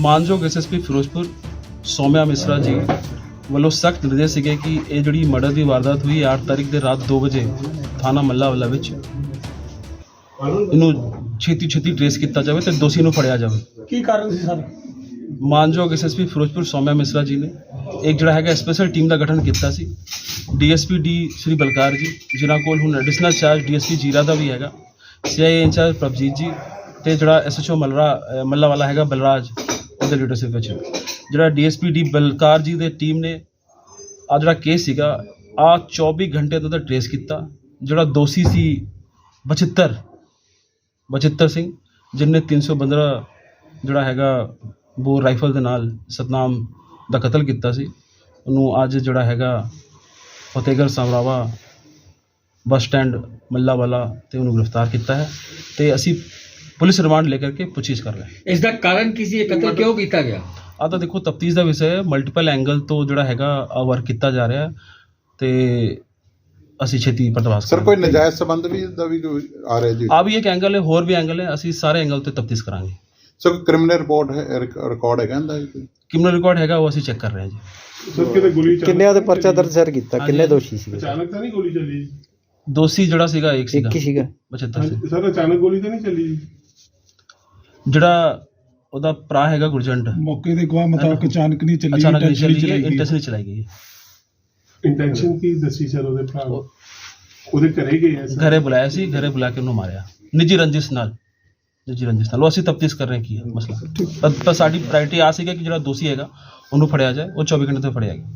ਮਾਨਯੋਗ ਐਸਐਸਪੀ ਫਿਰੋਜ਼ਪੁਰ ਸੌਮਿਆ ਮਿਸਰਾ ਜੀ ਵੱਲੋਂ ਸਖਤ ਨਿਰਦੇਸ਼ ਸੀਗੇ ਕਿ ਇਹ ਜਿਹੜੀ ਮਰਡਰ ਦੀ ਵਾਰਦਾਤ ਹੋਈ 8 ਤਾਰੀਖ ਦੇ ਰਾਤ 2 ਵਜੇ ਥਾਣਾ ਮੱਲਾਵਾਲਾ ਵਿੱਚ। ਇਹਨੂੰ ਛੇਤੀ ਛੇਤੀ ਟ੍ਰੇਸ ਕੀਤਾ ਜਾਵੇ ਤੇ ਦੋਸ਼ੀ ਨੂੰ ਫੜਿਆ ਜਾਵੇ। ਕੀ ਕਾਰਨ ਸੀ ਸਰ? ਮਾਨਯੋਗ ਐਸਐਸਪੀ ਫਿਰੋਜ਼ਪੁਰ ਸੌਮਿਆ ਮਿਸਰਾ ਜੀ ਨੇ ਇੱਕ ਜਿਹੜਾ ਹੈਗਾ ਸਪੈਸ਼ਲ ਟੀਮ ਦਾ ਗਠਨ ਕੀਤਾ ਸੀ। ਡੀਐਸਪੀ ਡੀ ਸ੍ਰੀ ਬਲਕਾਰ ਜੀ ਜਿਨ੍ਹਾਂ ਕੋਲ ਹੁਣ ਐਡੀਸ਼ਨਲ ਚਾਰਜ ਡੀਐਸਪੀ ਜੀਰਾ ਦਾ ਵੀ ਹੈਗਾ। ਸੀਆਈਏ ਇੰਚਾਰਜ ਪ੍ਰਭਜੀਤ ਜੀ ਤੇ ਜਿਹੜਾ ਐਸਐਚਓ ਮਲਰਾ ਮੱਲਾ ਵਾਲਾ ਹੈਗਾ ਬਲਰਾਜ। ਉਹਦੇ ਲੀਡਰਸ਼ਿਪ ਵਿੱਚ। ਜਿਹੜਾ ਡੀਐਸਪੀ ਡੀ ਬਲਕਾਰ ਜੀ ਦੇ ਟੀਮ ਨੇ ਆ ਜਿਹੜਾ ਕੇਸ ਸੀਗਾ ਆ 24 ਘੰਟੇ ਤੋਂ ਟ੍ਰੇਸ ਕੀਤਾ, ਜਿਹੜਾ ਦੋਸ਼ੀ ਸੀ ਬਚਿੱਤਰ ਬਚਿੱਤਰ ਸਿੰਘ ਜਿਨੇ 315 ਜਿਹੜਾ ਹੈਗਾ ਬੋਰ ਰਾਈਫਲ ਦੇ ਨਾਲ ਸਤਨਾਮ ਦਾ ਕਤਲ ਕੀਤਾ ਸੀ। ਉਹਨੂੰ ਅੱਜ ਜਿਹੜਾ ਹੈਗਾ ਫਤਿਹਗੜ੍ਹ ਸਮਰਾਵਾ ਬੱਸ ਸਟੈਂਡ ਮੱਲਾ ਵਾਲਾ ਤੇ ਉਹਨੂੰ ਗ੍ਰਿਫਤਾਰ ਕੀਤਾ ਹੈ। ਤੇ ਅਸੀਂ ਪੁਲਿਸ ਰਿਮਾਂਡ ਲੈ ਕਰਕੇ ਪੁੱਛਿਸ਼ ਕਰ ਰਹੇ ਇਸ ਦਾ ਕਾਰਨ ਕੀ ਸੀ ਇਹ ਕਤਲ ਕਿਉਂ ਕੀਤਾ ਗਿਆ ਆ ਤਾਂ ਦੇਖੋ ਤਫਤੀਸ਼ ਦਾ ਵਿਸ਼ਾ ਹੈ ਮਲਟੀਪਲ ਐਂਗਲ ਤੋਂ ਜਿਹੜਾ ਹੈਗਾ ਵਰਕ ਕੀਤਾ ਜਾ ਰਿਹਾ ਤੇ ਅਸੀਂ ਛੇਤੀ ਪਰਦਾਸ ਸਰ ਕੋਈ ਨਜਾਇਜ਼ ਸੰਬੰਧ ਵੀ ਦਾ ਵੀ ਕੋਈ ਆ ਰਿਹਾ ਜੀ ਆ ਵੀ ਇੱਕ ਐਂਗਲ ਹੈ ਹੋਰ ਵੀ ਐਂਗਲ ਹੈ ਅਸੀਂ ਸਾਰੇ ਐਂਗਲ ਤੇ ਤਫਤੀਸ਼ ਕਰਾਂਗੇ ਸਰ ਕ੍ਰਿਮੀਨਲ ਰਿਪੋਰਟ ਹੈ ਰਿਕਾਰਡ ਹੈਗਾ ਇਹਦਾ ਜੀ? ਕ੍ਰਿਮੀਨਲ ਰਿਕਾਰਡ ਹੈਗਾ ਉਹ ਅਸੀਂ ਚੈੱਕ ਕਰ ਰਹੇ ਹਾਂ ਜੀ ਸਰ ਕਿਤੇ ਗੋਲੀ ਚੱਲ ਕਿੰਨੇ ਉਹਦੇ ਪਰਚਾ ਦਰਜ ਸਰ ਕੀਤਾ। ਕਿੰਨੇ ਦੋਸ਼ੀ ਸੀਗੇ ਅਚਾਨਕ ਤਾਂ ਨਹੀਂ ਗੋਲੀ ਚੱਲੀ ਦੋਸ਼ੀ ਜਿਹੜਾ ਸੀਗਾ ਇੱਕ ਸੀਗਾ ਇੱਕ ਹੀ ਸੀਗਾ 75 ਸੀ ਹਾਂਜੀ, ਸਰ ਅਚਾਨਕ ਗੋਲੀ ਤਾਂ ਨਹੀਂ ਚੱਲੀ ਜਿਹੜਾ ਉਹਦਾ ਭਰਾ ਹੈਗਾ ਗੁਰਜੰਟ। ਮੌਕੇ ਦੇ ਗਵਾਹ ਮੁਤਾਬਕ ਅਚਾਨਕ ਨਹੀਂ ਚੱਲੀ ਅਚਾਨਕ ਨਹੀਂ intentionally ਚਲਾਈ ਗਈ। ਚਲਾਈ ਗਈ। ਹੈ ਇੰਟੈਂਸ਼ਨ ਕੀ ਦੱਸੀ ਸਰ ਉਹਦੇ ਭਰਾ ਨੂੰ? ਉਹਦੇ ਘਰੇ ਗਏ ਆ ਸਰ? ਘਰੇ ਬੁਲਾਇਆ ਸੀ ਘਰੇ ਬੁਲਾ ਕੇ ਉਹਨੂੰ ਮਾਰਿਆ। ਨਿੱਜੀ ਰੰਜਿਸ਼ ਨਾਲ ਨਿੱਜੀ ਰੰਜਿਸ਼ ਨਾਲ। ਉਹ ਅਸੀਂ ਤਫਤੀਸ਼ ਕਰ ਰਹੇ ਹਾਂ ਕੀ ਹੈ ਮਸਲਾ। ਪਰ ਪਰ ਸਾਡੀ ਪ੍ਰਾਇੋਰਟੀ ਆ ਸੀਗਾ ਕਿ ਜਿਹੜਾ ਦੋਸ਼ੀ ਹੈਗਾ ਉਹਨੂੰ ਫੜਿਆ ਜਾਏ ਉਹ 24 ਘੰਟੇ ਤੋਂ ਫੜਿਆ ਗਿਆ।